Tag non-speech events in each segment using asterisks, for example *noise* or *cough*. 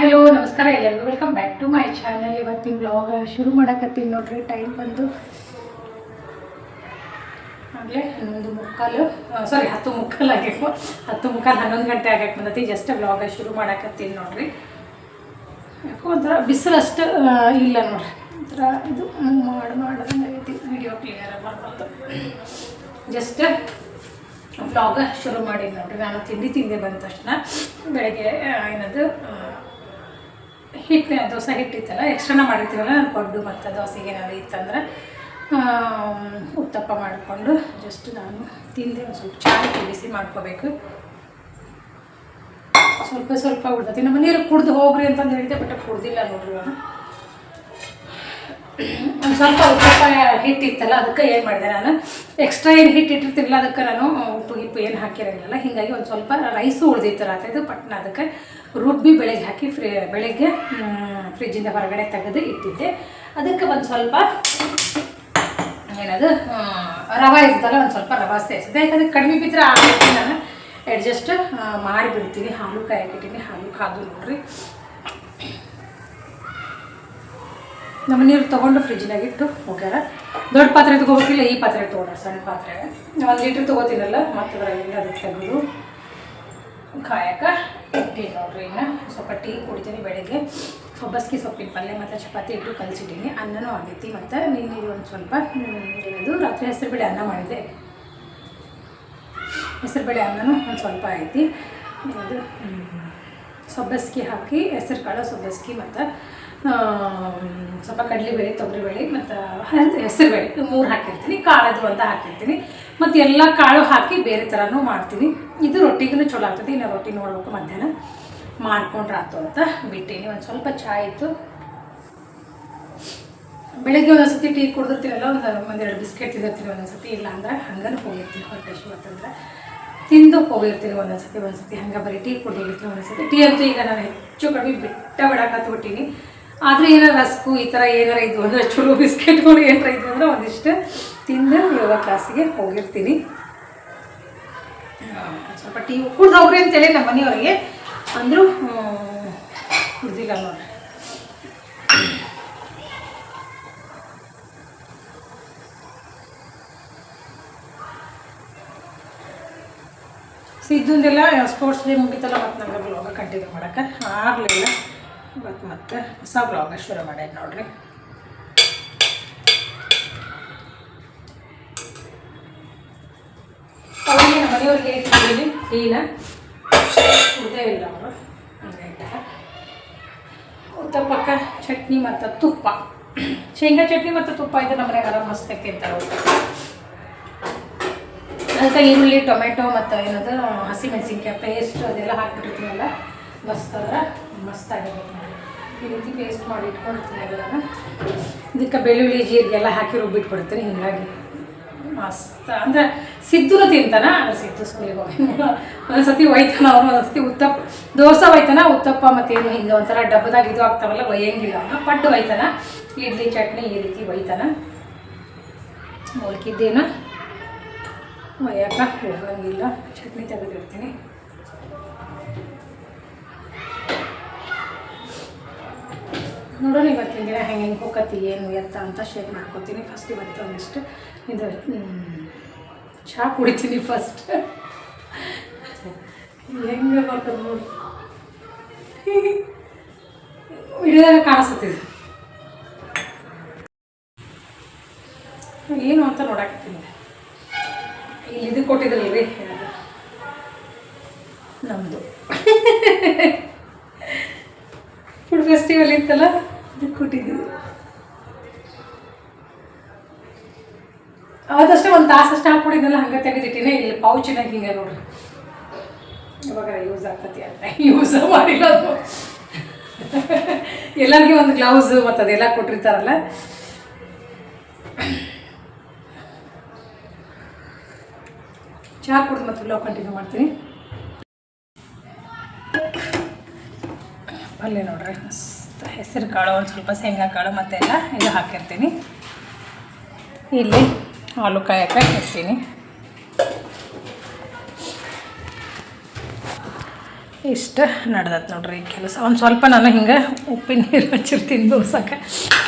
Hello, ನಮಸ್ಕಾರ ಎಲ್ಲರಿಗೂ. Welcome back to my channel ಇವತ್ತಿನ ಬ್ಲಾಗ್ ಶುರು ಮಾಡಕತ್ತೀನಿ ನೋಡ್ರಿ. ಟೈಮ್ ಬಂದು ಆಗಲೇ ಹನ್ನೊಂದು ಮುಕ್ಕಾಲು. ಸಾರಿ ಹತ್ತು ಮುಕ್ಕಾಲು ಆಗಬೇಕು ಹತ್ತು ಮುಕ್ಕಾಲು ಹನ್ನೊಂದು ಗಂಟೆ ಆಗಕ್ಕೆ ಬಂದತಿ. ಜಸ್ಟ್ ಬ್ಲಾಗ ಶುರು ಮಾಡಕತ್ತೀನಿ ನೋಡ್ರಿ. ಯಾಕೋ ಒಂಥರ ಬಿಸಿಲು ಅಷ್ಟು ಇಲ್ಲ ನೋಡ್ರಿ. ಒಂಥರ ಇದು ಮಾಡಿ ಮಾಡೋದಂಗೆ ಆಗೈತಿ. ವಿಡಿಯೋ ಕ್ಲಿಯರ್ ಮಾಡ್ಬೋದು ಜಸ್ಟ್ ಬ್ಲಾಗ ಶುರು ಮಾಡಿ ನೋಡ್ರಿ. ನಾನು ತಿಂಡಿ ತಿಂದೆ ಬಂದ ತಕ್ಷಣ. ಬೆಳಗ್ಗೆ ಏನದು ಹಿಟ್ಟು ದೋಸೆ ಹಿಟ್ಟಿತ್ತಲ್ಲ, ಎಕ್ಸ್ಟ್ರಾನ ಮಾಡಿರ್ತೀವಲ್ಲ ಪಡ್ಡು ಮತ್ತು ದೋಸೆಗೆ ಏನಾದ್ರು ಇತ್ತಂದ್ರೆ ಉತ್ತಪ್ಪ ಮಾಡಿಕೊಂಡು ಜಸ್ಟ್ ನಾನು ತಿಂದೆ ಒಂದು ಸ್ವಲ್ಪ ಚೆನ್ನಾಗಿ ಬಿಸಿ ಮಾಡ್ಕೋಬೇಕು. ಸ್ವಲ್ಪ ಸ್ವಲ್ಪ ಉಳ್ದತಿ ನಮ್ಮ ನೀರು ಕುಡ್ದು ಹೋಗ್ರಿ ಅಂತಂದು ಹೇಳಿದೆ ಬಟ್ ಕುಡ್ದಿಲ್ಲ ನೋಡ್ರಿ ನಾನು ಒಂದು ಸ್ವಲ್ಪ ಉತ್ತಪ್ಪ ಹಿಟ್ಟಿತ್ತಲ್ಲ ಅದಕ್ಕೆ ಏನು ಮಾಡಿದೆ ನಾನು? ಎಕ್ಸ್ಟ್ರಾ ಏನು ಹಿಟ್ಟು ಇಟ್ಟಿರ್ತೀನಲ್ಲ, ಅದಕ್ಕೆ ನಾನು ಉಪ್ಪು ಗಿಪ್ಪು ಏನು ಹಾಕಿರೋಂಗಿಲ್ಲ ಹೀಗಾಗಿ ಒಂದು ಸ್ವಲ್ಪ ರೈಸು ಉಳಿದಿತ್ತು ರಾತ್ರಿದು, ಪಟ್ನ ಅದಕ್ಕೆ ರುಬ್ಬಿ ಬೆಳಗ್ಗೆ ಹಾಕಿ ಫ್ರಿ, ಬೆಳಗ್ಗೆ ಫ್ರಿಜ್ಜಿಂದ ಹೊರಗಡೆ ತೆಗೆದು ಇಟ್ಟಿದ್ದೆ. ಅದಕ್ಕೆ ಒಂದು ಸ್ವಲ್ಪ, ಏನದು ರವ ಇರ್ತಲ್ಲ ಒಂದು ಸ್ವಲ್ಪ ರವೆ ಸೇರಿಸಿದೆ ಯಾಕಂದರೆ ಕಡಿಮೆ ಬಿದ್ದರೆ ಆಗೈತಿ ನಾನು ಅಡ್ಜಸ್ಟ್ ಮಾಡಿಬಿಡ್ತೀನಿ. ಹಾಲು ಕಾಯಕ್ಕಿಟ್ಟಿನಿ ಹಾಲು ಕಾದು ನೋಡ್ರಿ. ನಮ್ಮ ನೀರು ತೊಗೊಂಡು ಫ್ರಿಜ್ನಾಗ ಇಟ್ಟು ಹೋಗ್ಯಾರ ದೊಡ್ಡ ಪಾತ್ರೆ ತೊಗೋಬೇಕಿಲ್ಲ, ಈ ಪಾತ್ರೆ ತೊಗೊಂಡ್ರೆ ಸಣ್ಣ ಪಾತ್ರೆ. ಒಂದು ಲೀಟ್ರ್ ತೊಗೋತೀನಲ್ಲ ಮತ್ತು ಅದರಲ್ಲಿ ಅದು ತೆಗೆದು ಕಾಯಕ ಇಟ್ಟು ನೋಡ್ರಿ ಇನ್ನು ಸ್ವಲ್ಪ ಟೀ ಕುಡಿತೀನಿ ಬೆಳಗ್ಗೆ. ಸೊಬ್ಬಸ್ಗೆ ಸೊಪ್ಪಿನ ಪಲ್ಯ ಮತ್ತು ಚಪಾತಿ ಇಟ್ಟು ಕಲಿಸಿದ್ದೀನಿ. ಅನ್ನನೂ ಆಗೈತಿ ಮತ್ತು ನಿನ್ನೆ ಒಂದು ಸ್ವಲ್ಪ, ಏನದು, ರಾತ್ರಿ ಹೆಸರುಬೇಳೆ ಅನ್ನ ಮಾಡಿದೆ. ಹೆಸರು ಬೇಳೆ ಅನ್ನನೂ ಒಂದು ಸ್ವಲ್ಪ ಐತಿ ಸಬ್ಬಸ್ಗಿ ಹಾಕಿ, ಹೆಸರು ಕಾಳು ಸೊಬ್ಬಸ್ಕಿ ಮತ್ತು ಸ್ವಲ್ಪ ಕಡಲೆಬೇಳೆ ತೊಗರಿಬೇಳೆ ಮತ್ತು ಹೆಸರುಬೇಳೆ ಮೂರು ಹಾಕಿರ್ತೀನಿ. ಕಾಳದು ಅಂತ ಹಾಕಿರ್ತೀನಿ. ಮತ್ತು ಎಲ್ಲ ಕಾಳು ಹಾಕಿ ಬೇರೆ ಥರನೂ ಮಾಡ್ತೀನಿ. ಇದು ರೊಟ್ಟಿಗೂ ಚಲೋ ಆಗ್ತದೆ. ಇನ್ನು ರೊಟ್ಟಿ ನೋಡ್ಬೇಕು ಮಧ್ಯಾಹ್ನ. ಮಾಡ್ಕೊಂಡ್ರೆ ಆಯ್ತು ಅಂತ ಬಿಟ್ಟೀನಿ. ಒಂದು ಸ್ವಲ್ಪ ಚಾಯ್ ಇತ್ತು ಬೆಳಗ್ಗೆ ಒಂದೊಂದು ಸತಿ ಟೀ ಕುಡಿದಿರ್ತೀನಲ್ಲ, ಒಂದು ಒಂದೆರಡು ಬಿಸ್ಕೆಟ್ ತಿಂದಿರ್ತೀನಿ ಒಂದೊಂದು ಇಲ್ಲ ಅಂದ್ರೆ ಹಂಗನೂ ಹೋಗಿರ್ತೀನಿ ಹೊಟ್ಟೆ ಶು ಅಂತಂದ್ರೆ ತಿಂದು ಹೋಗಿರ್ತೀನಿ ಒಂದೊಂದು ಸರ್ತಿ ಹಂಗೆ ಬರೀ ಟೀ ಕುಡಿದಿರ್ತೀನಿ ಒಂದೊಂದು ಟೀ ಅಂತೂ ಈಗ ನಾನು ಹೆಚ್ಚು ಕಡಿಮೆ ಬಿಟ್ಟ ಬಿಡಾಕತ್ಬಿಟ್ಟಿನಿ ಆದರೆ ಏನೋ ರಸ್ಕು ಈ ಥರ ಏನಾರ ಇದ್ವು ಅಂದರೆ ಚಲೋ ಬಿಸ್ಕೆಟ್ಗಳು ಏನಾರ ಇದ್ವು ಅಂದ್ರೆ ಒಂದಿಷ್ಟು ತಿಂದು ಯೋಗ ಕ್ಲಾಸಿಗೆ ಹೋಗಿರ್ತೀನಿ. ಸ್ವಲ್ಪ ಟೀ ಕುಡ್ದು ಹೋಗ್ರಿ ಅಂತೇಳಿ ನಮ್ಮ ಮನೆಯವರಿಗೆ. ಅಂದರೂ ಕುಡ್ದಿಲ್ಲ ನೋಡ್ರಿ. ಸಿದ್ದುಂದೆಲ್ಲ ಸ್ಪೋರ್ಟ್ಸ್ ಡೇ ಮುಗಿತಲ್ಲ ಮತ್ತು ಬ್ಲಾಗ ಕಂಟಿನ್ಯೂ ಮಾಡೋಕೆ ಆಗಲಿಲ್ಲ. ಇವತ್ತು ಮತ್ತೆ ಹೊಸ ಬ್ಲಾಗ್ನ ಶುರು ಮಾಡ್ಯಾರ ನೋಡ್ರಿ. ಮನೆಯವ್ರಿಗೆ ಇಟ್ಟಿದ್ದೀನಿ ಕುಡ್ದೇ ಇಲ್ಲ ಅವರು. ಪಕ್ಕ ಚಟ್ನಿ ಮತ್ತು ತುಪ್ಪ. ಶೇಂಗಾ ಚಟ್ನಿ ಮತ್ತು ತುಪ್ಪ ಇದೆ ನಮ್ಮ ಮನೆಗೆ ಆರಾಮ ಮಸ್ತ್ ತಿಂತಾರೆ ಅದಕ್ಕೆ ಈರುಳ್ಳಿ ಟೊಮೆಟೊ ಮತ್ತು ಏನದು, ಹಸಿಮೆಣಸಿನ್ಕಾಯಿ ಪೇಸ್ಟ್ ಅದೆಲ್ಲ ಹಾಕ್ಬಿಟ್ಟಿರ್ತೀವಲ್ಲ, ಮಸ್ತ್ ಅಂದ್ರೆ, ಮಸ್ತ್ ಆಗಿರುತ್ತೆ. ನೋಡಿ ಈ ರೀತಿ ಪೇಸ್ಟ್ ಮಾಡಿ ಇಟ್ಕೊಡ್ತೀನಿ ಅದನ್ನು ಇದಕ್ಕೆ ಬೆಳ್ಳುಳ್ಳಿ, ಜೀರಿಗೆ ಎಲ್ಲ ಹಾಕಿ ರುಬ್ಬಿಟ್ಬಿಡ್ತೀನಿ ಹೀಗಾಗಿ. ಮಸ್ತ್. ಅಂದರೆ ಸಿದ್ದುನು ತಿಂತಾನ ಅಂದ್ರೆ ಸಿದ್ದು ಸ್ಕೂಲಿಗೆ ಹೋಗಿ ಒಂದೊಂದು ಸತಿ ಒಯ್ತಾನ ಅವನು ಒಂದೊಂದು ಸತಿ ಉತ್ತಪ್ಪ, ದೋಸೆ ಒಯ್ತಾನ, ಉತ್ತಪ್ಪ ಮತ್ತೇನು ಹಿಂಗೆ ಒಂಥರ ಡಬ್ಬದಾಗ ಇದು ಆಗ್ತಾವಲ್ಲ, ಒಯ್ಯಂಗಿಲ್ಲ ಅವನು. ಪಟ್ಟು ಒಯ್ತಾನ, ಇಡ್ಲಿ, ಚಟ್ನಿ ಈ ರೀತಿ ಒಯ್ತಾನ. ಉಳ್ಕಿದ್ದೇನು ಒಯ್ಯಕ್ಕ ಹೋಗಂಗಿಲ್ಲ ಚಟ್ನಿ ತೆಗೆದಿರ್ತೀನಿ ನೋಡೋಣ ಇವತ್ತಿನ ದಿನ ಹೆಂಗೆ ಹೆಂಗೆ ಹೋಗತ್ತಿ, ಏನು ಎತ್ತ ಅಂತ ಶೇರ್ ಮಾಡ್ಕೊತೀನಿ. ಫಸ್ಟ್ ಇವತ್ತು ಒಂದಿಷ್ಟು ಇದು ಚಹಾ ಕುಡಿತೀನಿ ಫಸ್ಟ್ ಹೆಂಗೆ ಬರ್ತದೆ ನೋಡಿ. ವಿಡಿಯೋದಾಗ ಕಾಣಿಸುತ್ತಿದೆ ಏನು ಅಂತ ನೋಡಾಕತ್ತೀನಿ. ಇಲ್ಲಿ ಇದು ಕೊಟ್ಟಿದ್ರಲ್ರಿ ನಮ್ಮದು ಫುಡ್ *laughs* ಫೆಸ್ಟಿವಲ್ ಇತ್ತಲ್ಲ? ಕೊಟ್ಟಿದ್ದೀವಿ. ಅವತ್ತಷ್ಟೇ ಒಂದು ತಾಸಷ್ಟು ಹಾಕ್ಬಿಟ್ಟಿದ್ನಲ್ಲ ಹಂಗೆ ತೆಗೆದಿಟ್ಟಿನಿ ಇಲ್ಲಿ ಪೌಚಿನಾಗ ಹಿಂಗೆ ನೋಡ್ರಿ. ಇವಾಗ ಯೂಸ್ ಆಗ್ತತಿ ಅಂತ. ಯೂಸ್ ಮಾಡಿಲ್ಲ ಎಲ್ಲರಿಗೂ ಒಂದು ಗ್ಲೌಸ್ ಮತ್ತು ಅದೆಲ್ಲ ಕೊಟ್ಟಿರ್ತಾರಲ್ಲ. ಚಹಾ ಕುಡಿದು ಮತ್ತೆ ಬ್ಲಾಗ್ ಕಂಟಿನ್ಯೂ ಮಾಡ್ತೀನಿ. ಅಲ್ಲೇ ನೋಡ್ರಿ. ಹೆಸರು ಕಾಳು, ಒಂದು ಸ್ವಲ್ಪ ಶೇಂಗಾ ಕಾಳು, ಮತ್ತೆಲ್ಲ ಇದು ಹಾಕಿರ್ತೀನಿ. ಇಲ್ಲಿ ಹಾಲು ಕಾಯಕ್ಕೆ ಇರ್ತೀನಿ ಇಷ್ಟು ನಡೆದತ್ ನೋಡ್ರಿ ಈ ಕೆಲಸ. ಒಂದು ಸ್ವಲ್ಪ ನಾನು ಹಿಂಗೆ ಉಪ್ಪಿನ ನೀರು ಹಚ್ಚಿರ್ತೀನಿ ದೋಸಕ್ಕೆ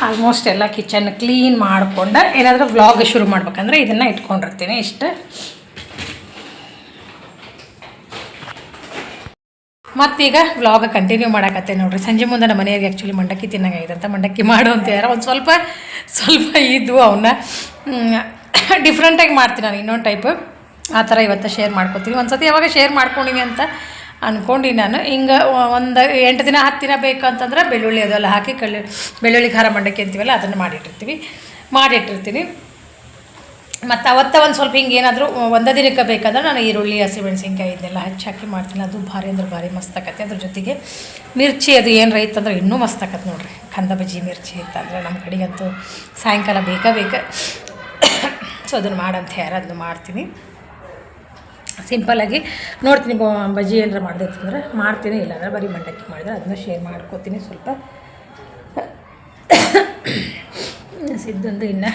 ಆಲ್ಮೋಸ್ಟ್ ಎಲ್ಲ ಕಿಚನ್ ಕ್ಲೀನ್ ಮಾಡಿಕೊಂಡು ಏನಾದರೂ ವ್ಲಾಗ್ ಶುರು ಮಾಡ್ಬೇಕಂದ್ರೆ ಇದನ್ನು ಇಟ್ಕೊಂಡಿರ್ತೀನಿ. ಇಷ್ಟ. ಮತ್ತೀಗ ವ್ಲಾಗ ಕಂಟಿನ್ಯೂ ಮಾಡಕತ್ತೆ ನೋಡ್ರಿ. ಸಂಜೆ ಮುಂದೆ ನಮ್ಮ ಮನೆಯವ್ರಿಗೆ ಆ್ಯಕ್ಚುಲಿ ಮಂಡಕ್ಕಿ ಅಂತ ಮಂಡಕ್ಕಿ ಮಾಡು ಅಂತ ಯಾರೋ ಒಂದು ಸ್ವಲ್ಪ ಸ್ವಲ್ಪ ಇದ್ದು ಅವನ್ನ ಡಿಫ್ರೆಂಟಾಗಿ ಮಾಡ್ತೀನಿ ನಾನು ಇನ್ನೊಂದು ಟೈಪ್ ಆ ಥರ ಇವತ್ತು ಶೇರ್ ಮಾಡ್ಕೊತೀನಿ. ಒಂದು ಸತಿ ಯಾವಾಗ ಶೇರ್ ಮಾಡ್ಕೊಂಡಿನಿ ಅಂತ ಅಂದ್ಕೊಂಡು ನಾನು. ಹಿಂಗೆ ಒಂದು ಎಂಟು ದಿನ, ಹತ್ತು ದಿನ ಬೇಕು ಅಂತಂದ್ರೆ ಬೆಳ್ಳುಳ್ಳಿ ಅದೆಲ್ಲ ಹಾಕಿ ಕಳ್ಳಿ, ಬೆಳ್ಳುಳ್ಳಿ ಖಾರ ಮಂಡಕ್ಕಿ ಅಂತೀವಲ್ಲ ಅದನ್ನು ಮಾಡಿಟ್ಟಿರ್ತೀವಿ. ಮಾಡಿಟ್ಟಿರ್ತೀನಿ. ಮತ್ತು ಅವತ್ತ ಒಂದು ಸ್ವಲ್ಪ ಹಿಂಗೆ ಏನಾದರೂ ಒಂದೇ ದಿನಕ್ಕೆ ಬೇಕಾದ್ರೆ ನಾನು ಈರುಳ್ಳಿ ಹಸಿಮೆಣ್ಸಿನ್ಕಾಯಿ ಇದನ್ನೆಲ್ಲ ಹಚ್ಚಿ ಹಾಕಿ ಮಾಡ್ತೀನಿ. ಅದು ಭಾರಿ ಅಂದ್ರೆ ಭಾರಿ ಮಸ್ತ್ ಆಕತ್ತೆ. ಅದ್ರ ಜೊತೆಗೆ ಮಿರ್ಚಿ ಅದು ಏನು ರೈತ ಅಂದ್ರೆ ಇನ್ನೂ ಮಸ್ತ್ ಆಕತ್ತೆ ನೋಡ್ರಿ. ಕಂದ ಬಜ್ಜಿ ಮಿರ್ಚಿ ಇತ್ತಂದ್ರೆ ನಮ್ಮ ಕಡೆಗಂತೂ ಸಾಯಂಕಾಲ ಬೇಕಾ ಬೇಕಾ *coughs* ಸೊ ಅದನ್ನು ಮಾಡಂತ ಯಾರು ಅದನ್ನು ಮಾಡ್ತೀನಿ. ಸಿಂಪಲ್ಲಾಗಿ ನೋಡ್ತೀನಿ ಬಜ್ಜಿ ಏನಾರ ಮಾಡಿದ್ರೆ ಮಾಡ್ತೀನಿ. ಇಲ್ಲಾಂದ್ರೆ ಬರೀ ಮಂಡಕ್ಕಿ ಮಾಡಿದ್ರೆ ಅದನ್ನ ಶೇರ್ ಮಾಡ್ಕೋತೀನಿ. ಸ್ವಲ್ಪ ಸಿದ್ದಂದು ಇನ್ನು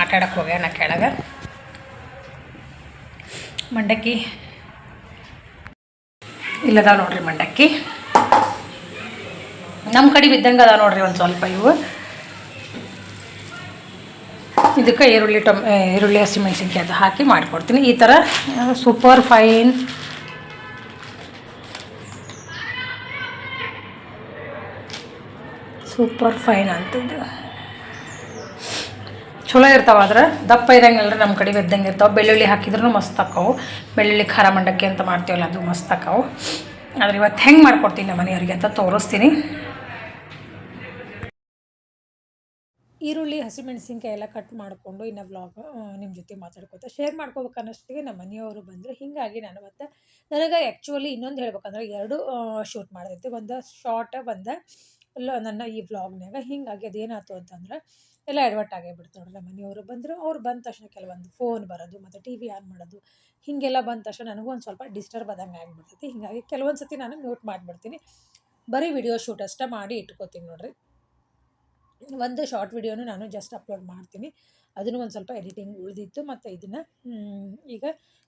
ಆಟ ಆಡಕ್ಕೆ ಹೋಗ್ಯಾನ ಕೆಳಗೆ. ಮಂಡಕ್ಕಿ. ಇಲ್ಲದಾವ ನೋಡ್ರಿ ಮಂಡಕ್ಕಿ. ನಮ್ಮ ಕಡೆ ಬಿದ್ದಂಗೆ ಅದಾವ ನೋಡ್ರಿ ಒಂದು ಸ್ವಲ್ಪ ಇವು. ಇದಕ್ಕೆ ಈರುಳ್ಳಿ ಟೊಮ್ ಈರುಳ್ಳಿ ಹಸಿಮೆಣ್ಸಿನ್ಕಾಯಿ ಅದು ಹಾಕಿ ಮಾಡಿಕೊಡ್ತೀನಿ. ಈ ಥರ ಸೂಪರ್ ಫೈನ್. ಸೂಪರ್ ಫೈನ್ ಅಂತ ಇದು ಚಲೋ ಇರ್ತಾವ ಆದ್ರೆ ದಪ್ಪ ಇರಂಗಿಲ್ಲ ನಮ್ಮ ಕಡೆ ಬೆದ್ದಂಗೆ ಇರ್ತಾವೆ. ಬೆಳ್ಳುಳ್ಳಿ ಹಾಕಿದ್ರೂ ಮಸ್ತ್ ಆಕ್ಕವು ಬೆಳ್ಳುಳ್ಳಿ ಖಾರ ಮಂಡಕ್ಕಿ ಅಂತ ಮಾಡ್ತೀವಲ್ಲ, ಅದು ಮಸ್ತ್ ಆಕ್ಕವು ಆದ್ರೆ ಇವತ್ತು ಹೆಂಗೆ ಮಾಡ್ಕೊಡ್ತೀನಿ ನಮ್ಮ ಮನೆಯವ್ರಿಗೆ ಅಂತ ತೋರಿಸ್ತೀನಿ. ಈರುಳ್ಳಿ, ಹಸಿಮೆಣಸಿನ್ಕಾಯಿ ಎಲ್ಲ ಕಟ್ ಮಾಡಿಕೊಂಡು ಇನ್ನು ವ್ಲಾಗ್ ನಿಮ್ಮ ಜೊತೆ ಮಾತಾಡ್ಕೊತ ಶೇರ್ ಮಾಡ್ಕೋಬೇಕು ಅನ್ನೋಷ್ಟಿಗೆ ನಮ್ಮ ಮನೆಯವರು ಬಂದರು. ಹೀಗಾಗಿ ನಾನು ಮತ್ತು ನನಗೆ ಆ್ಯಕ್ಚುಲಿ ಇನ್ನೊಂದು ಹೇಳ್ಬೇಕಂದ್ರೆ ಎರಡು ಶೂಟ್ ಮಾಡಿದೈತಿ ಒಂದು ಶಾರ್ಟ್ ಒಂದು ಇಲ್ಲ ನನ್ನ ಈ ವ್ಲಾಗ್ನಾಗ ಹಿಂಗಾಗಿ ಅದೇನಾಯ್ತು ಅಂತಂದ್ರೆ ಎಲ್ಲ ಅಡ್ವರ್ಟ್ ಆಗೇ ಬಿಡ್ತು ನೋಡ್ರಿ ನಮ್ಮ ಮನೆಯವರು. ಬಂದರು, ಅವ್ರು ಬಂದ ತಕ್ಷಣ ಕೆಲವೊಂದು ಫೋನ್ ಬರೋದು, ಮತ್ತು ಟಿ ವಿ ಆನ್ ಮಾಡೋದು, ಹೀಗೆಲ್ಲ ಬಂದ ತಕ್ಷಣ ನನಗೂ ಒಂದು ಸ್ವಲ್ಪ ಡಿಸ್ಟರ್ಬ್ ಆದಂಗೆ ಆಗಿಬಿಡ್ತೈತಿ. ಹೀಗಾಗಿ ಕೆಲವೊಂದು ಸತಿ ನಾನು ಮ್ಯೂಟ್ ಮಾಡಿಬಿಡ್ತೀನಿ. ಬರೀ ವಿಡಿಯೋ ಶೂಟ್ ಅಷ್ಟೇ ಮಾಡಿ ಇಟ್ಕೋತೀನಿ ನೋಡ್ರಿ. ಒಂದು ಶಾರ್ಟ್ ವಿಡಿಯೋನು ನಾನು ಜಸ್ಟ್ ಅಪ್ಲೋಡ್ ಮಾಡ್ತೀನಿ. ಅದನ್ನು ಒಂದು ಸ್ವಲ್ಪ ಎಡಿಟಿಂಗ್ ಉಳಿದಿತ್ತು, ಮತ್ತು ಇದನ್ನು ಈಗ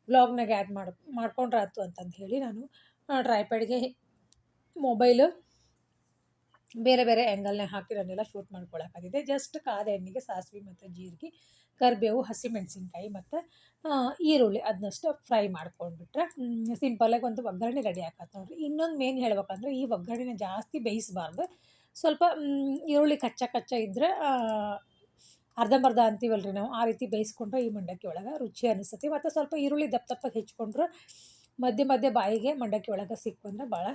ವ್ಲಾಗ್ನಾಗ ಆ್ಯಡ್ ಮಾಡಿ ಮಾಡ್ಕೊಂಡ್ರೆ ಆಯ್ತು ಅಂತಂದು ಹೇಳಿ ನಾನು ಟ್ರೈಪ್ಯಾಡ್ಗೆ ಮೊಬೈಲು ಬೇರೆ ಬೇರೆ ಆ್ಯಂಗಲ್ನೇ ಹಾಕಿ ನಾನೆಲ್ಲ ಶೂಟ್ ಮಾಡ್ಕೊಳಕ್ಕಾಗಿದೆ. ಜಸ್ಟ್ ಕಾದ ಎಣ್ಣೆಗೆ ಸಾಸಿವೆ ಮತ್ತು ಜೀರಿಗೆ, ಕರಿಬೇವು, ಹಸಿಮೆಣಸಿನ್ಕಾಯಿ ಮತ್ತು ಈರುಳ್ಳಿ ಅದನ್ನಷ್ಟು ಫ್ರೈ ಮಾಡ್ಕೊಂಡ್ಬಿಟ್ರೆ ಸಿಂಪಲಾಗಿ ಒಂದು ಒಗ್ಗರಣೆ ರೆಡಿ ಆಗತ್ತೆ ನೋಡ್ರಿ. ಇನ್ನೊಂದು ಮೇನ್ ಹೇಳ್ಬೇಕಂದ್ರೆ ಈ ಒಗ್ಗರಣೆನ ಜಾಸ್ತಿ ಬೇಯಿಸಬಾರ್ದು. ಸ್ವಲ್ಪ ಈರುಳ್ಳಿ ಕಚ್ಚಾ ಕಚ್ಚಾ ಇದ್ದರೆ ಅರ್ಧಂಬರ್ಧ ಅಂತೀವಲ್ಲ ರೀ ನಾವು. ಆ ರೀತಿ ಬೇಯಿಸ್ಕೊಂಡ್ರೆ ಈ ಮಂಡಕ್ಕಿ ಒಳಗೆ ರುಚಿ ಅನಿಸ್ತತಿ. ಮತ್ತು ಸ್ವಲ್ಪ ಈರುಳ್ಳಿ ದಪ್ಪ ದಪ್ಪಗೆ ಹೆಚ್ಕೊಂಡ್ರೆ ಮಧ್ಯೆ ಮಧ್ಯೆ ಬಾಯಿಗೆ ಮಂಡಕ್ಕಿ ಒಳಗೆ ಸಿಕ್ಕೊಂಡ್ರೆ ಭಾಳ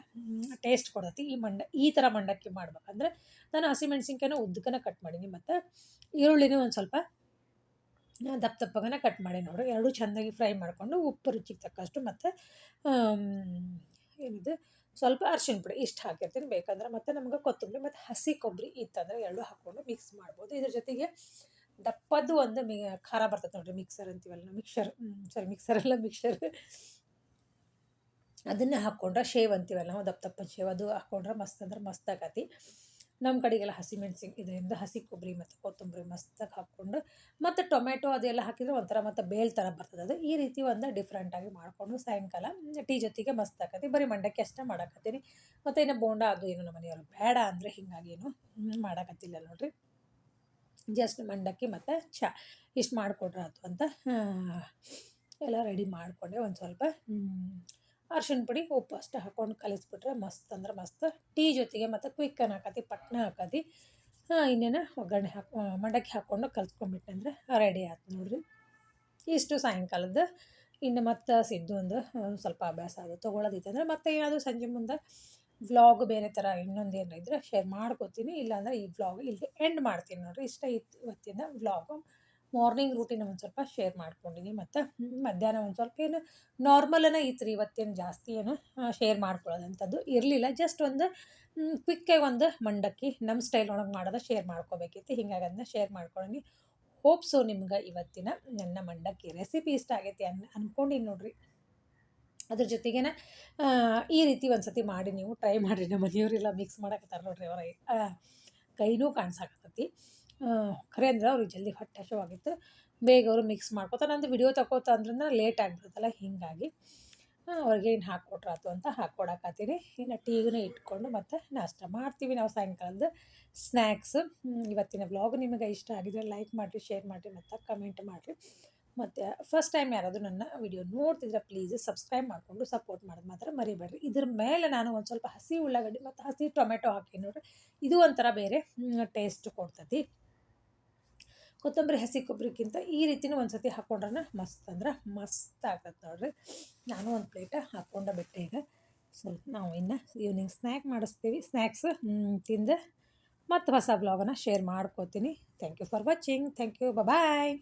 ಟೇಸ್ಟ್ ಕೊಡತ್ತೆ. ಈ ಮಂಡ, ಈ ಥರ ಮಂಡಕ್ಕಿ ಮಾಡ್ಬೇಕಂದ್ರೆ ನಾನು ಹಸಿಮೆಣ್ಸಿನ್ಕಾಯಿನ ಉದ್ದಕ್ಕನ ಕಟ್ ಮಾಡೀನಿ ಮತ್ತು ಈರುಳ್ಳಿನೂ ಒಂದು ಸ್ವಲ್ಪ ದಪ್ಪ ದಪ್ಪಗನ ಕಟ್ ಮಾಡಿ ನೋಡ್ರಿ. ಎರಡೂ ಚೆಂದಾಗಿ ಫ್ರೈ ಮಾಡಿಕೊಂಡು ಉಪ್ಪು ರುಚಿಗೆ ತಕ್ಕಷ್ಟು ಮತ್ತು ಏನಿದೆ, ಸ್ವಲ್ಪ ಅರ್ಶಿಣ ಪುಡಿ ಇಷ್ಟು ಹಾಕಿರ್ತೀನಿ. ಬೇಕಂದ್ರೆ ಮತ್ತು ನಮ್ಗೆ ಕೊತ್ತಂಬರಿ ಮತ್ತು ಹಸಿ ಕೊಬ್ಬರಿ ಇತ್ತಂದ್ರೆ ಎರಡು ಹಾಕ್ಕೊಂಡು ಮಿಕ್ಸ್ ಮಾಡ್ಬೋದು. ಇದ್ರ ಜೊತೆಗೆ ದಪ್ಪದ್ದು ಒಂದು ಮಿ, ಖಾರ ಬರ್ತದೆ ನೋಡ್ರಿ. ಮಿಕ್ಸರ್ ಅಂತೀವಲ್ಲ ಮಿಕ್ಸರ್ ಸಾರಿ ಮಿಕ್ಸರ್ ಅಲ್ಲ ಮಿಕ್ಸರ್ ಅದನ್ನು ಹಾಕ್ಕೊಂಡ್ರೆ ಶೇವ್ ಅಂತೀವಲ್ಲ ನಾವು ದಪ್ಪ ದಪ್ಪ ಶೇವ್, ಅದು ಹಾಕ್ಕೊಂಡ್ರೆ ಮಸ್ತ್ ಅಂದ್ರೆ ಮಸ್ತ್ ಆಗತಿ. ನಮ್ಮ ಕಡೆಗೆಲ್ಲ ಹಸಿಮೆಣ್ಸಿನ ಇದರಿಂದ ಹಸಿ ಕೊಬ್ಬರಿ ಮತ್ತು ಕೊತ್ತಂಬರಿ ಮಸ್ತಾಗಿ ಹಾಕ್ಕೊಂಡು, ಮತ್ತು ಟೊಮೆಟೊ ಅದೆಲ್ಲ ಹಾಕಿದ್ರೆ ಒಂಥರ ಮತ್ತು ಬೇಲ್ ಥರ ಬರ್ತದೆ. ಅದು ಈ ರೀತಿ ಒಂದು ಡಿಫ್ರೆಂಟಾಗಿ ಮಾಡಿಕೊಂಡು ಸಾಯಂಕಾಲ, ಟೀ ಜೊತೆಗೆ ಮಸ್ತ್ ಆಕತಿ ಬರೀ ಮಂಡಕ್ಕಿ ಅಷ್ಟೇ ಮಾಡಾಕತ್ತೀನಿ. ಮತ್ತು ಇನ್ನು ಬೋಂಡ ಅದು ಏನು ನಮ್ಮ ಮನೆಯವರು ಬೇಡ ಅಂದರೆ ಹಿಂಗಾಗಿ ಏನು ಮಾಡಾಕತ್ತಿಲ್ಲ ನೋಡ್ರಿ. ಜಸ್ಟ್ ಮಂಡಕ್ಕಿ ಮತ್ತು ಚಾ, ಇಷ್ಟು ಮಾಡಿಕೊಟ್ರೆ ಅಂತ ಎಲ್ಲ ರೆಡಿ ಮಾಡಿಕೊಂಡೆ ಒಂದು ಸ್ವಲ್ಪ ಅರ್ಶಿಣ ಪುಡಿ, ಉಪ್ಪು ಅಷ್ಟು ಹಾಕ್ಕೊಂಡು ಕಲಿಸ್ಬಿಟ್ರೆ ಮಸ್ತ್ ಅಂದ್ರೆ ಮಸ್ತ್. ಟೀ ಜೊತೆಗೆ ಮತ್ತು ಕ್ವಿಕ್ಕನ್ ಹಾಕತಿ, ಪಟ್ನ ಹಾಕತಿ. ಇನ್ನೇನು ಒಗ್ಗರಣೆ ಹಾಕಿ ಮಂಡಕ್ಕಿ ಹಾಕ್ಕೊಂಡು ಕಲ್ಸ್ಕೊಂಡ್ಬಿಟ್ಟೆ ಅಂದರೆ ರೆಡಿ ಆಯ್ತು ನೋಡಿರಿ. ಇಷ್ಟು ಸಾಯಂಕಾಲದ ಇನ್ನು ಮತ್ತು ಸಿದ್ದು ಒಂದು ಸ್ವಲ್ಪ ಅಭ್ಯಾಸ ಅದು ತೊಗೊಳೋದಿತ್ತು ಅಂದರೆ ಮತ್ತೆ ಏನಾದರೂ ಸಂಜೆ ಮುಂದೆ ವ್ಲಾಗ್ ಬೇರೆ ಥರ ಇನ್ನೊಂದು ಏನು ಇದ್ದರೆ ಶೇರ್ ಮಾಡ್ಕೋತೀನಿ. ಇಲ್ಲಾಂದರೆ ಈ ವ್ಲಾಗ್ ಇಲ್ಲಿ ಎಂಡ್ ಮಾಡ್ತೀನಿ ನೋಡಿರಿ. ಇಷ್ಟ ಇತ್ತು ಇವತ್ತಿನ ವ್ಲಾಗು ಮಾರ್ನಿಂಗ್ ರೂಟೀನ್ ಒಂದು ಸ್ವಲ್ಪ ಶೇರ್ ಮಾಡ್ಕೊಂಡಿನಿ ಮತ್ತು ಮಧ್ಯಾಹ್ನ ಒಂದು ಸ್ವಲ್ಪ ಏನು ನಾರ್ಮಲನೇ ಇತ್ತು ರೀ ಇವತ್ತೇನು ಜಾಸ್ತಿ ಏನು ಶೇರ್ ಮಾಡ್ಕೊಳ್ಳೋದಂಥದ್ದು ಇರಲಿಲ್ಲ. ಜಸ್ಟ್ ಒಂದು ಕ್ವಿಕ್ಕಾಗಿ ಒಂದು ಮಂಡಕ್ಕಿ ನಮ್ಮ ಸ್ಟೈಲ್ ಒಳಗೆ ಮಾಡೋದ ಶೇರ್ ಮಾಡ್ಕೋಬೇಕಿತ್ತು. ಹಿಂಗಾಗಿ ಅದನ್ನ ಶೇರ್ ಮಾಡ್ಕೊಳ್ಳಿ ಹೋಪ್ಸು ನಿಮ್ಗೆ ಇವತ್ತಿನ ನನ್ನ ಮಂಡಕ್ಕಿ ರೆಸಿಪಿ ಇಷ್ಟ ಆಗೈತಿ ಅನ್ ಅಂದ್ಕೊಂಡಿನಿ ನೋಡ್ರಿ. ಅದ್ರ ಜೊತೆಗೇನೆ ಈ ರೀತಿ ಒಂದು ಸತಿ ಮಾಡಿ ನೀವು ಟ್ರೈ ಮಾಡಿರಿ. ನಮ್ಮ ಮನೆಯವರೆಲ್ಲ ಮಿಕ್ಸ್ ಮಾಡಕತ್ತಾರ ನೋಡ್ರಿ ಅವರ ಕೈನೂ ಕಾಣ್ಸಾಕತ್ತೈತಿ. ಖರೆ ಅಂದ್ರೆ ಅವ್ರಿಗೆ ಜಲ್ದಿ ಹೊಟ್ಟೆ ಹಸಿವಾಗಿತ್ತು ಬೇಗ ಅವರು ಮಿಕ್ಸ್ ಮಾಡ್ಕೊತಾರೆ. ನಂದು ವಿಡಿಯೋ ತಗೋತ ಅಂದ್ರೆ ಲೇಟ್ ಆಗಿಬಿಡುತ್ತಲ್ಲ, ಹೀಗಾಗಿ ಅವ್ರಿಗೆ ಏನು ಹಾಕ್ಕೊಟ್ರಾತು ಅಂತ ಹಾಕ್ಕೊಡಕತ್ತೀನಿ. ಇನ್ನು ಟೀಗೂ ಇಟ್ಕೊಂಡು ಮತ್ತು ನಾಷ್ಟ ಮಾಡ್ತೀವಿ ನಾವು ಸಾಯಂಕಾಲದ ಸ್ನ್ಯಾಕ್ಸ್ ಇವತ್ತಿನ ವ್ಲಾಗ್ ನಿಮಗೆ ಇಷ್ಟ ಆಗಿದ್ರೆ ಲೈಕ್ ಮಾಡಿರಿ ಶೇರ್ ಮಾಡಿರಿ, ಮತ್ತು ಕಮೆಂಟ್ ಮಾಡಿರಿ. ಮತ್ತು ಫಸ್ಟ್ ಟೈಮ್ ಯಾರಾದರೂ ನನ್ನ ವಿಡಿಯೋ ನೋಡ್ತಿದ್ರೆ ಪ್ಲೀಸ್ ಸಬ್ಸ್ಕ್ರೈಬ್ ಮಾಡಿಕೊಂಡು ಸಪೋರ್ಟ್ ಮಾಡೋದು ಮಾತ್ರ ಮರಿಬೇಡ್ರಿ. ಇದ್ರ ಮೇಲೆ ನಾನು ಒಂದು ಸ್ವಲ್ಪ ಹಸಿ ಉಳ್ಳಾಗಡ್ಡಿ ಮತ್ತು ಹಸಿ ಟೊಮೆಟೊ ಹಾಕಿ ನೋಡ್ರಿ. ಇದು ಒಂಥರ ಬೇರೆ ಟೇಸ್ಟ್ ಕೊಡ್ತೈತಿ. ಕೊತ್ತಂಬರಿ, ಹಸಿ ಕೊಬ್ಬರಿಗಿಂತ ಈ ರೀತಿನೂ ಒಂದು ಸತಿ ಹಾಕ್ಕೊಂಡ್ರೆ ಮಸ್ತ್ ಅಂದ್ರೆ ಮಸ್ತ್ ಆಗತ್ತೆ ನೋಡ್ರಿ. ನಾನು ಒಂದು ಪ್ಲೇಟ ಹಾಕ್ಕೊಂಡ ಬಿಟ್ಟೆ ಈಗ. ಸ್ವಲ್ಪ ನಾವು ಇನ್ನು ಈವ್ನಿಂಗ್ ಸ್ನ್ಯಾಕ್ ಮಾಡಿಸ್ತೀವಿ. ಸ್ನ್ಯಾಕ್ಸ್ ತಿಂದು ಮತ್ತು ಹೊಸ ಬ್ಲಾಗನ್ನು ಶೇರ್ ಮಾಡ್ಕೋತೀನಿ. Thank you for watching thank you bye